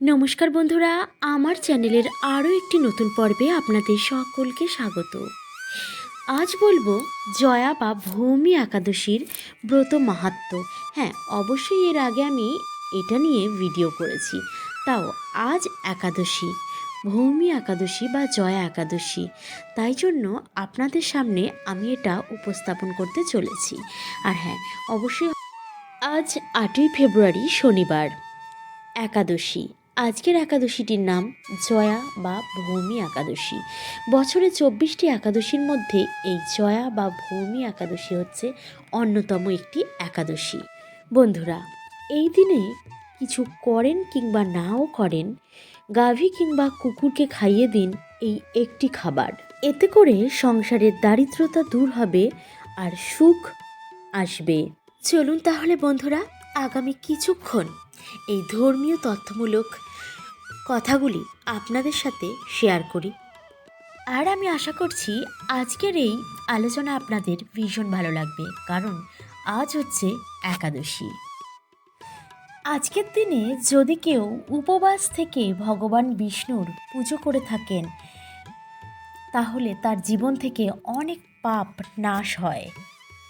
নমস্কার বন্ধুরা, আমার চ্যানেলের আরও একটি নতুন পর্বে আপনাদের সকলকে স্বাগত। আজ বলব জয়া বা ভৌমি একাদশীর ব্রত মাহাত্ম্য। হ্যাঁ অবশ্যই এর আগে আমি এটা নিয়ে ভিডিও করেছি। তাও আজ একাদশী, ভৌমি একাদশী বা জয়া একাদশী। তাই জন্য আপনাদের সামনে আমি এটা উপস্থাপন করতে চলেছি। আর হ্যাঁ অবশ্যই আজ আটই ফেব্রুয়ারি শনিবার, একাদশী। আজকের একাদশীটির নাম জয়া বা ভৌমি একাদশী। বছরে চব্বিশটি একাদশীর মধ্যে এই জয়া বা ভৌমি একাদশী হচ্ছে অন্যতম একটি একাদশী। বন্ধুরা, এই দিনে কিছু করেন কিংবা নাও করেন, গাভী কিংবা কুকুরকে খাইয়ে দিন এই একটি খাবার। এতে করে সংসারের দারিদ্রতা দূর হবে আর সুখ আসবে। চলুন তাহলে বন্ধুরা, আগামী কিছুক্ষণ এই ধর্মীয় তথ্যমূলক কথাগুলি আপনাদের সাথে শেয়ার করি। আর আমি আশা করছি আজকের এই আলোচনা আপনাদের ভীষণ ভালো লাগবে, কারণ আজ হচ্ছে একাদশী। আজকের দিনে যদি কেউ উপবাস থেকে ভগবান বিষ্ণুর পুজো করে থাকেন, তাহলে তার জীবন থেকে অনেক পাপ নাশ হয়।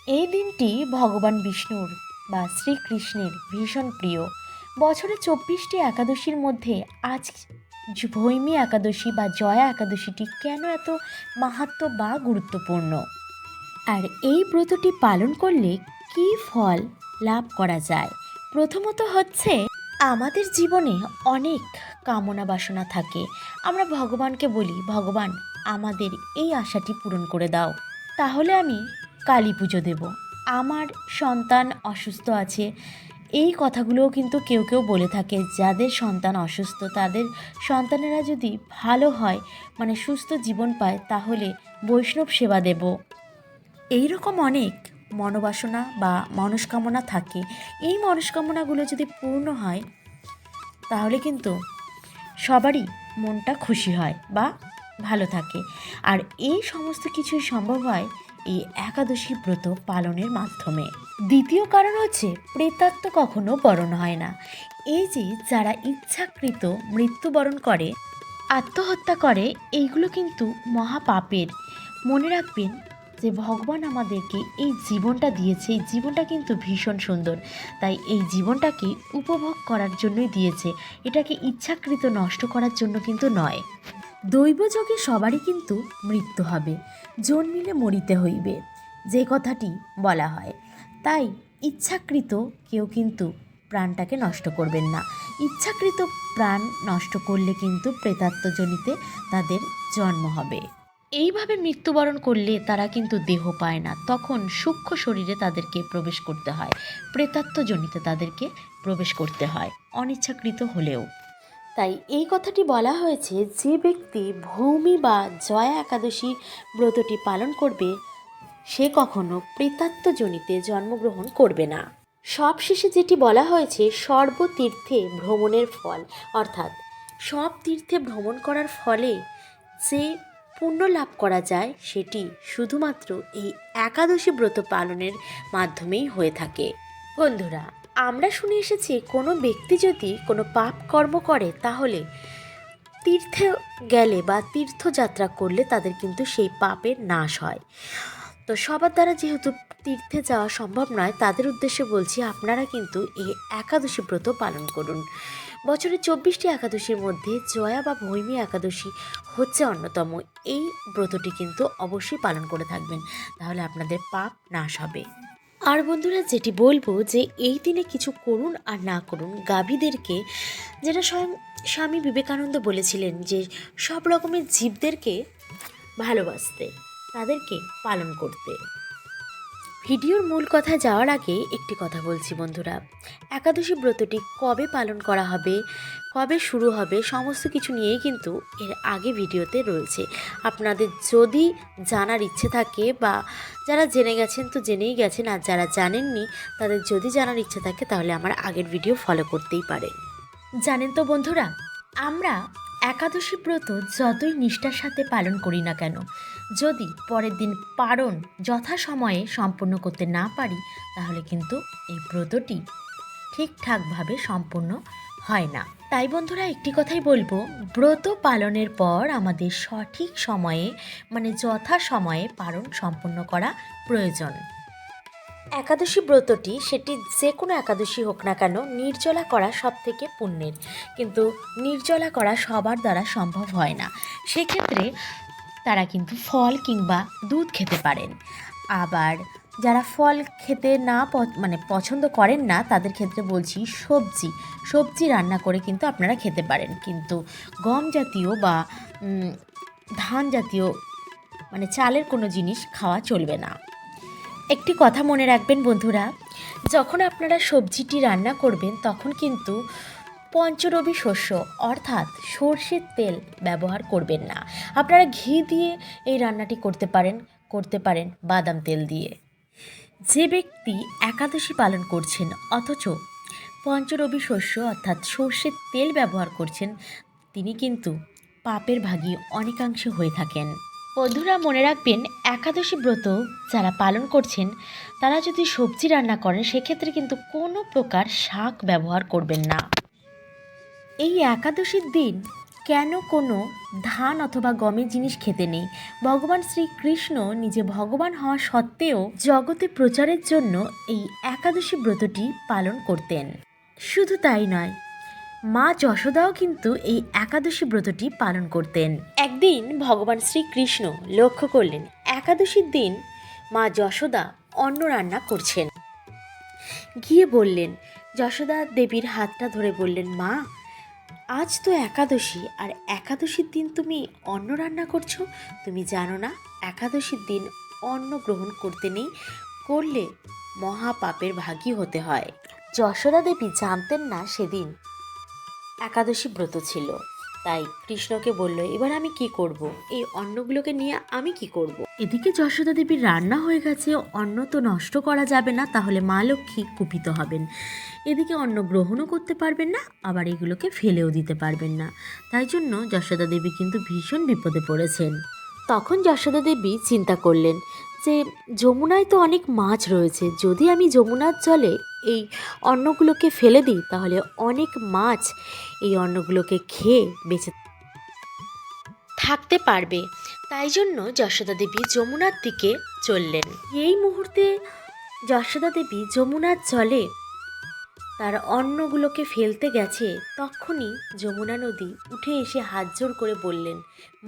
এই দিনটি ভগবান বিষ্ণুর বা শ্রীকৃষ্ণের ভীষণ প্রিয়। বছরে চব্বিশটি একাদশীর মধ্যে আজ ভৈমী একাদশী বা জয়া একাদশীটি কেন এত মাহাত্ম বা গুরুত্বপূর্ণ? আর এই ব্রতটি পালন করলে কী ফল লাভ করা যায়? প্রথমত হচ্ছে, আমাদের জীবনে অনেক কামনা বাসনা থাকে। আমরা ভগবানকে বলি, ভগবান, আমাদের এই আশাটি পূরণ করে দাও। তাহলে আমি কালী পুজো দেব। আমার সন্তান অসুস্থ আছে এই কথাগুলোও কিন্তু কেউ কেউ বলে থাকে, যাদের সন্তান অসুস্থ, তাদের সন্তানেরা যদি ভালো হয় মানে সুস্থ জীবন পায়, তাহলে বৈষ্ণব সেবা দেব। এই রকম অনেক মনোবাসনা বা মনস্কামনা থাকে। এই মনস্কামনাগুলো যদি পূর্ণ হয়, তাহলে কিন্তু সবারই মনটা খুশি হয় বা ভালো থাকে। আর এই সমস্ত কিছুই সম্ভব হয় এই একাদশী ব্রত পালনের মাধ্যমে। দ্বিতীয় কারণ হচ্ছে প্রেতাত্ম কখনো বরণ হয় না। এই যে যারা ইচ্ছাকৃত মৃত্যুবরণ করে, আত্মহত্যা করে, এইগুলো কিন্তু মহাপাপের। মনে রাখবেন যে ভগবান আমাদেরকে এই জীবনটা দিয়েছে, এই জীবনটা কিন্তু ভীষণ সুন্দর। তাই এই জীবনটাকে উপভোগ করার জন্যই দিয়েছে। এটাকে ইচ্ছাকৃত নষ্ট করার জন্য কিন্তু নয়। দৈবযোগে সবারই কিন্তু মৃত্যু হবে। জন্মিলে মরিতে হইবে। যে কথাটি বলা হয় তাই ইচ্ছাকৃত কেউ কিন্তু প্রাণটাকে নষ্ট করবেন না। ইচ্ছাকৃত প্রাণ নষ্ট করলে কিন্তু প্রেতাত্মজনিতে তাদের জন্ম হবে। এইভাবে মৃত্যুবরণ করলে তারা কিন্তু দেহ পায় না। তখন সূক্ষ্ম শরীরে তাদেরকে প্রবেশ করতে হয়। প্রেতাত্মজনিতে তাদেরকে প্রবেশ করতে হয়, অনিচ্ছাকৃত হলেও। তাই এই কথাটি বলা হয়েছে, যে ব্যক্তি ভৌমি বা জয়া একাদশী ব্রতটি পালন করবে সে কখনো প্রেতাত্মজনিতে জন্মগ্রহণ করবে না। সবশেষে যেটি বলা হয়েছে, সর্বতীর্থে ভ্রমণের ফল। অর্থাৎ সব তীর্থে ভ্রমণ করার ফলে যে পুণ্য লাভ করা যায়, সেটি শুধুমাত্র এই একাদশী ব্রত পালনের মাধ্যমেই হয়ে থাকে। বন্ধুরা, আমরা শুনে এসেছি, কোনো ব্যক্তি যদি কোনো পাপ কর্ম করে, তাহলে তীর্থে গেলে বা তীর্থযাত্রা করলে তাদের কিন্তু সেই পাপের নাশ হয়। তো সবার দ্বারা যেহেতু তীর্থে যাওয়া সম্ভব নয়, তাদের উদ্দেশ্যে বলছি আপনারা কিন্তু এই একাদশী ব্রত পালন করুন। বছরের চব্বিশটি একাদশীর মধ্যে জয়া বা ভৈমী একাদশী হচ্ছে অন্যতম। এই ব্রতটি কিন্তু অবশ্যই পালন করে থাকবেন, তাহলে আপনাদের পাপ নাশ হবে। আর বন্ধুরা, যেটি বলব যে এই দিনে কিছু করুন আর না করুন, গাভীদেরকে, যেটা স্বয়ং স্বামী বিবেকানন্দ বলেছিলেন যে সব রকমের জীবদেরকে ভালোবাসতে। তাদেরকে পালন করতে। ভিডিওর মূল কথা যাওয়ার আগে একটি কথা বলছি বন্ধুরা। একাদশী ব্রতটি কবে পালন করা হবে, কবে শুরু হবে, সমস্ত কিছু নিয়েই কিন্তু এর আগে ভিডিওতে রয়েছে। আপনাদের যদি জানার ইচ্ছে থাকে বা যারা জেনে গেছেন তো জেনেই গেছেন, আর যারা জানেননি তাদের যদি জানার ইচ্ছে থাকে তাহলে আমার আগের ভিডিও ফলো করতেই পারেন। জানেন তো বন্ধুরা, আমরা একাদশী ব্রত যতই নিষ্ঠার সাথে পালন করি না কেন যদি পরের দিন পারণ যথাসময়ে সম্পূর্ণ করতে না পারি, তাহলে কিন্তু এই ব্রতটি ঠিকঠাকভাবে সম্পূর্ণ হয় না। তাই বন্ধুরা, একটি কথাই বলব, ব্রত পালনের পর আমাদের সঠিক সময়ে মানে যথা সময়ে পালন সম্পূর্ণ করা প্রয়োজন। একাদশী ব্রতটি সেটি যে কোনো একাদশী হোক না কেন নির্জলা করা সব থেকে পুণ্যের। কিন্তু নির্জলা করা সবার দ্বারা সম্ভব হয় না। সেক্ষেত্রে তারা কিন্তু ফল কিংবা দুধ খেতে পারেন। আবার যারা ফল খেতে না মানে পছন্দ করেন না, তাদের ক্ষেত্রে বলছি সবজি। সবজি রান্না করে কিন্তু আপনারা খেতে পারেন। কিন্তু গম জাতীয় বা ধান জাতীয় মানে চালের কোনো জিনিস খাওয়া চলবে না। একটি কথা মনে রাখবেন বন্ধুরা, যখন আপনারা সবজিটি রান্না করবেন, তখন কিন্তু পঞ্চরবি শস্য, অর্থাৎ সর্ষের তেল ব্যবহার করবেন না। আপনারা ঘি দিয়ে এই রান্নাটি করতে পারেন করতে পারেন বাদাম তেল দিয়ে। যে ব্যক্তি একাদশী পালন করছেন, অথচ পঞ্চরবি শস্য, অর্থাৎ সর্ষের তেল ব্যবহার করছেন, তিনি কিন্তু পাপের ভাগী অনেকাংশে হয়ে থাকেন। বন্ধুরা, মনে রাখবেন, একাদশী ব্রত যারা পালন করছেন, তারা যদি সবজি রান্না করেন, সেক্ষেত্রে কিন্তু কোনো প্রকার শাক ব্যবহার করবেন না। এই একাদশীর দিন কেন কোনো ধান অথবা গমের জিনিস খেতে নেই? ভগবান শ্রীকৃষ্ণ নিজে ভগবান হওয়া সত্ত্বেও জগতে প্রচারের জন্য এই একাদশী ব্রতটি পালন করতেন। শুধু তাই নয়, মা যশোদাও কিন্তু এই একাদশী ব্রতটি পালন করতেন। একদিন ভগবান শ্রীকৃষ্ণ লক্ষ্য করলেন, একাদশীর দিন মা যশোদা অন্ন রান্না করছেন। গিয়ে বললেন, যশোদা দেবীর হাতটা ধরে বললেন, মা আজ তো একাদশী, আর একাদশীর দিন তুমি অন্ন রান্না করছ? তুমি জানো না, একাদশীর দিন অন্ন গ্রহণ করতে নেই, করলে মহাপাপের ভাগী হতে হয়। যশোদা দেবী জানতেন না সেদিন একাদশী ব্রত ছিল। তাই কৃষ্ণকে বলল, এবার আমি কি করব? এই অন্নগুলোকে নিয়ে আমি কি করব? এদিকে যশোদা দেবীর রান্না হয়ে গেছে, অন্ন তো নষ্ট করা যাবে না, তাহলে মা লক্ষ্মী কুপিত হবেন। এদিকে অন্ন গ্রহণও করতে পারবেন না, আবার এগুলোকে ফেলেও দিতে পারবেন না। তাই জন্য যশোদা দেবী কিন্তু ভীষণ বিপদে পড়েছেন। তখন যশোদা দেবী চিন্তা করলেন যে যমুনায় তো অনেক মাছ রয়েছে, যদি আমি যমুনার জলে এই অন্নগুলোকে ফেলে দিই, তাহলে অনেক মাছ এই অন্নগুলোকে খেয়ে বেঁচে থাকতে পারবে। তাই জন্য যশোদা দেবী যমুনার দিকে চললেন। এই মুহূর্তে যশোদা দেবী যমুনার জলে তার অন্নগুলোকে ফেলতে গেছে, তখনই যমুনা নদী উঠে এসে হাত জোর করে বললেন,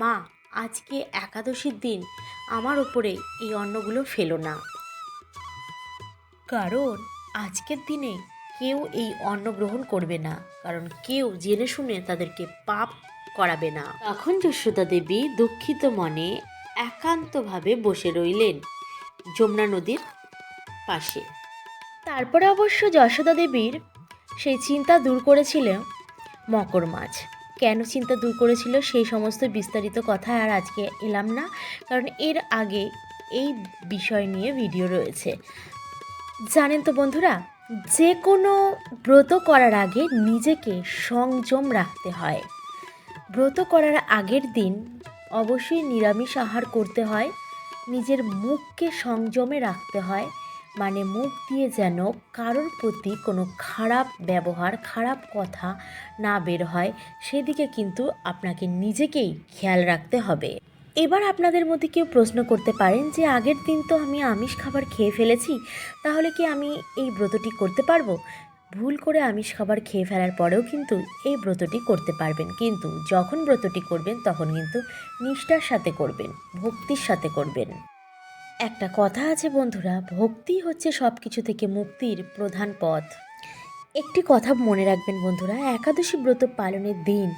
মা আজকে একাদশীর দিন, আমার ওপরে এই অন্নগুলো ফেলো না। কারণ আজকের দিনে কেউ এই অন্ন গ্রহণ করবে না, কারণ কেউ জেনে শুনে তাদেরকে পাপ করাবে না। তখন যশোদা দেবী দুঃখিত মনে একান্তভাবে বসে রইলেন যমুনা নদীর পাশে। তারপরে অবশ্য যশোদা দেবীর সেই চিন্তা দূর করেছিল মকর মাছ। কেন চিন্তা দূর করেছিল সেই সমস্ত বিস্তারিত কথা আর আজকে এলাম না, কারণ এর আগে এই বিষয় নিয়ে ভিডিও রয়েছে। জানেন তো বন্ধুরা, যে কোনো ব্রত করার আগে নিজেকে সংযম রাখতে হয়। ব্রত করার আগের দিন অবশ্যই নিরামিষ আহার করতে হয়, নিজের মুখকে সংযমে রাখতে হয় মানে মুখ দিয়ে যেন কারোর প্রতি কোনো খারাপ ব্যবহার, খারাপ কথা না বের হয়, সেদিকে কিন্তু আপনাকে নিজেকেই খেয়াল রাখতে হবে। এবার আপনাদের মধ্যে কেউ প্রশ্ন করতে পারেন যে, আগের দিন তো আমি আমিষ খাবার খেয়ে ফেলেছি, তাহলে কি আমি এই ব্রতটি করতে পারব? ভুল করে আমিষ খাবার খেয়ে ফেলার পরেও কিন্তু এই ব্রতটি করতে পারবেন। কিন্তু যখন ব্রতটি করবেন, তখন কিন্তু নিষ্ঠার সাথে করবেন, ভক্তির সাথে করবেন। একটা কথা আছে বন্ধুরা, ভক্তি হচ্ছে সব কিছু থেকে মুক্তির প্রধান পথ। একটি কথা মনে রাখবেন বন্ধুরা, একাদশী ব্রত পালনের দিন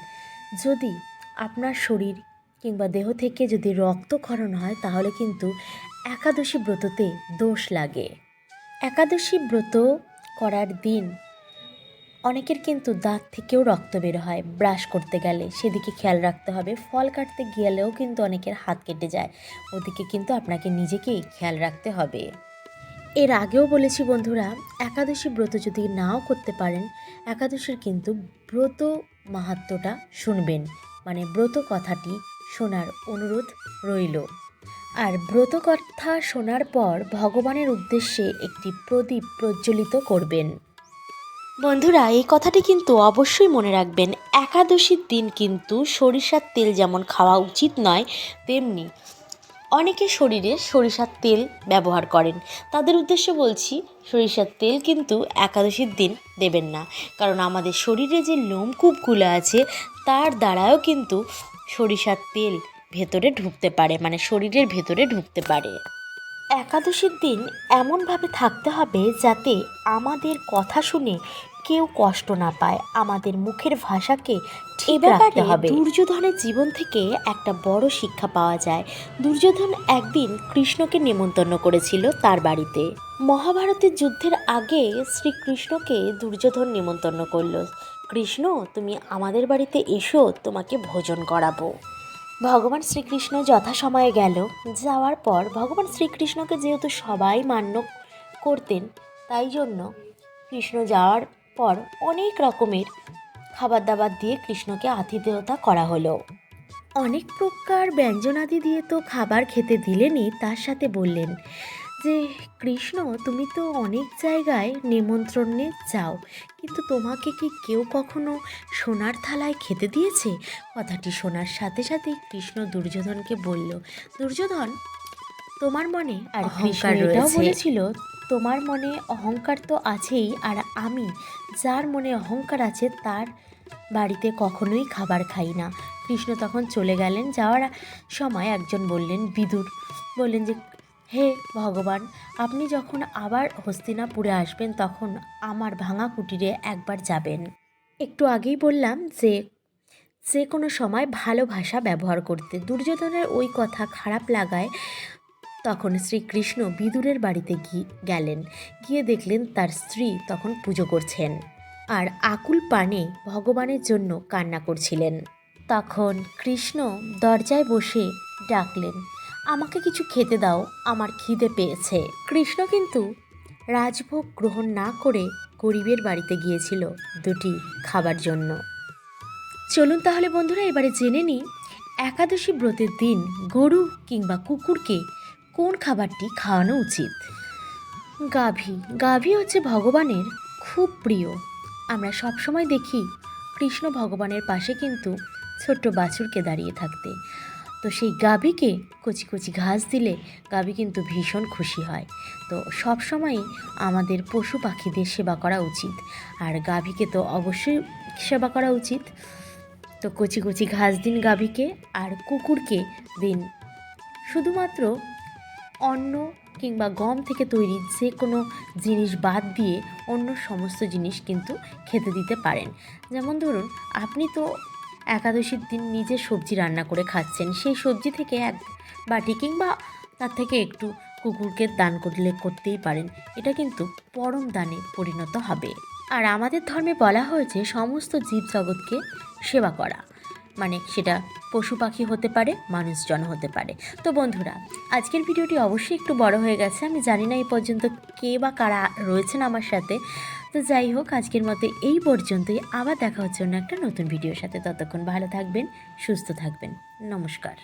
যদি আপনার শরীর কিংবা দেহ থেকে যদি রক্তক্ষরণ হয়, তাহলে কিন্তু একাদশী ব্রততে দোষ লাগে। একাদশী ব্রত করার দিন অনেকের কিন্তু দাঁত থেকেও রক্ত বের হয়। ব্রাশ করতে গেলে সেদিকে খেয়াল রাখতে হবে। ফল কাটতে গেলেও কিন্তু অনেকের হাত কেটে যায়। ওদিকে কিন্তু আপনাকে নিজেকেই খেয়াল রাখতে হবে। এর আগেও বলেছি বন্ধুরা, একাদশী ব্রত যদি নাও করতে পারেন, একাদশীর কিন্তু ব্রত মাহাত্ম্যটা শুনবেন। মানে ব্রত কথাটি শোনার অনুরোধ রইল। আর ব্রত কথা শোনার পর ভগবানের উদ্দেশ্যে একটি প্রদীপ প্রজ্বলিত করবেন। বন্ধুরা, এই কথাটি কিন্তু অবশ্যই মনে রাখবেন। একাদশীর দিন কিন্তু সরিষার তেল যেমন খাওয়া উচিত নয়, তেমনি অনেকে শরীরে সরিষার তেল ব্যবহার করেন। তাদের উদ্দেশ্যে বলছি, সরিষার তেল কিন্তু একাদশীর দিন দেবেন না। কারণ আমাদের শরীরে যে লোমকূপগুলো আছে, তার দ্বারাও কিন্তু সরিষার তেল ভেতরে ঢুকতে পারে মানে শরীরের ভেতরে ঢুকতে পারে। একাদশীর দিন এমনভাবে থাকতে হবে যাতে আমাদের কথা শুনে কেউ কষ্ট না পায়। আমাদের মুখের ভাষাকে ঠিক রাখতে হবে। দুর্যোধনের জীবন থেকে একটা বড় শিক্ষা পাওয়া যায়। দুর্যোধন একদিন কৃষ্ণকে নেমন্তন্ন করেছিল তার বাড়িতে। মহাভারতের যুদ্ধের আগে শ্রীকৃষ্ণকে দুর্যোধন নেমন্তন্ন করল। কৃষ্ণ তুমি আমাদের বাড়িতে এসো তোমাকে ভোজন করাবো। ভগবান শ্রীকৃষ্ণ যথাসময়ে গেল। যাওয়ার পর ভগবান শ্রীকৃষ্ণকে যেহেতু সবাই মান্য করতেন, তাই জন্য কৃষ্ণ যাওয়ার পর অনেক রকমের খাবার দাবার দিয়ে কৃষ্ণকে আতিথেয়তা করা হলো। অনেক প্রকার ব্যঞ্জনাদি দিয়ে তো খাবার খেতে দিলেনই, তার সাথে বললেন যে কৃষ্ণ তুমি তো অনেক জায়গায় নিমন্ত্রণে যাও কিন্তু তোমাকে কি কেউ কখনো সোনার থালায় খেতে দিয়েছে? কথাটি শোনার সাথে সাথে কৃষ্ণ দুর্যোধনকে বলল দুর্যোধন তোমার মনে আর অহংকার কৃষ্ণ এটাও বলেছিল তোমার মনে অহংকার তো আছেই আর আমি যার মনে অহংকার আছে তার বাড়িতে কখনোই খাবার খাই না। কৃষ্ণ তখন চলে গেলেন যাওয়ার সময় একজন বললেন বিদুর। বললেন যে হে ভগবান, আপনি যখন আবার হস্তিনাপুরে আসবেন, তখন আমার ভাঙা কুটিরে একবার যাবেন। একটু আগেই বললাম যে যে কোনো সময় ভালো ভাষা ব্যবহার করতে। দুর্যোধনের ওই কথা খারাপ লাগায় তখন শ্রীকৃষ্ণ বিদুরের বাড়িতে গিয়ে গেলেন। গিয়ে দেখলেন তার স্ত্রী তখন পুজো করছেন। আর আকুল পানে ভগবানের জন্য কান্না করছিলেন। তখন কৃষ্ণ দরজায় বসে ডাকলেন আমাকে কিছু খেতে দাও, আমার খিদে পেয়েছে। কৃষ্ণ কিন্তু রাজভোগ গ্রহণ না করে গরিবের বাড়িতে গিয়েছিল দুটি খাবার জন্য। চলুন তাহলে বন্ধুরা, এবারে জেনে নিই একাদশী ব্রতের দিন গরু কিংবা কুকুরকে কোন খাবারটি খাওয়ানো উচিত? গাভী। গাভী হচ্ছে ভগবানের খুব প্রিয়। আমরা সবসময় দেখি কৃষ্ণ ভগবানের পাশে কিন্তু ছোট্ট বাছুরকে দাঁড়িয়ে থাকতে। তো সেই গাভীকে কচি কচি ঘাস দিলে গাভী কিন্তু ভীষণ খুশি হয়। তো সবসময়ই আমাদের পশু পাখিদের সেবা করা উচিত। আর গাভীকে তো অবশ্যই সেবা করা উচিত। তো কচি কচি ঘাস দিন গাভীকে, আর কুকুরকে দিন শুধুমাত্র অন্ন কিংবা গম থেকে তৈরি যে কোনো জিনিস বাদ দিয়ে অন্য সমস্ত জিনিস কিন্তু খেতে দিতে পারেন। যেমন ধরুন, আপনি তো একাদশীর দিন নিজে সবজি রান্না করে খাচ্ছেন। সেই সবজি থেকে এক বাটি কিংবা তার থেকে একটু কুকুরকে দান করলে করতেই পারেন। এটা কিন্তু পরম দানে পরিণত হবে। আর আমাদের ধর্মে বলা হয়েছে, সমস্ত জীবজগৎকে সেবা করা। মানে সেটা পশু পাখি হতে পারে, মানুষজন হতে পারে। তো বন্ধুরা, আজকের ভিডিওটি অবশ্যই একটু বড় হয়ে গেছে। আমি জানি না এই পর্যন্ত কে বা কারা রয়েছেন আমার সাথে। তো যাই হোক, আজকের মতো এই পর্যন্তই। আবার দেখা হচ্ছে অন্য একটা নতুন ভিডিওর সাথে। ততক্ষণ ভালো থাকবেন, সুস্থ থাকবেন। নমস্কার।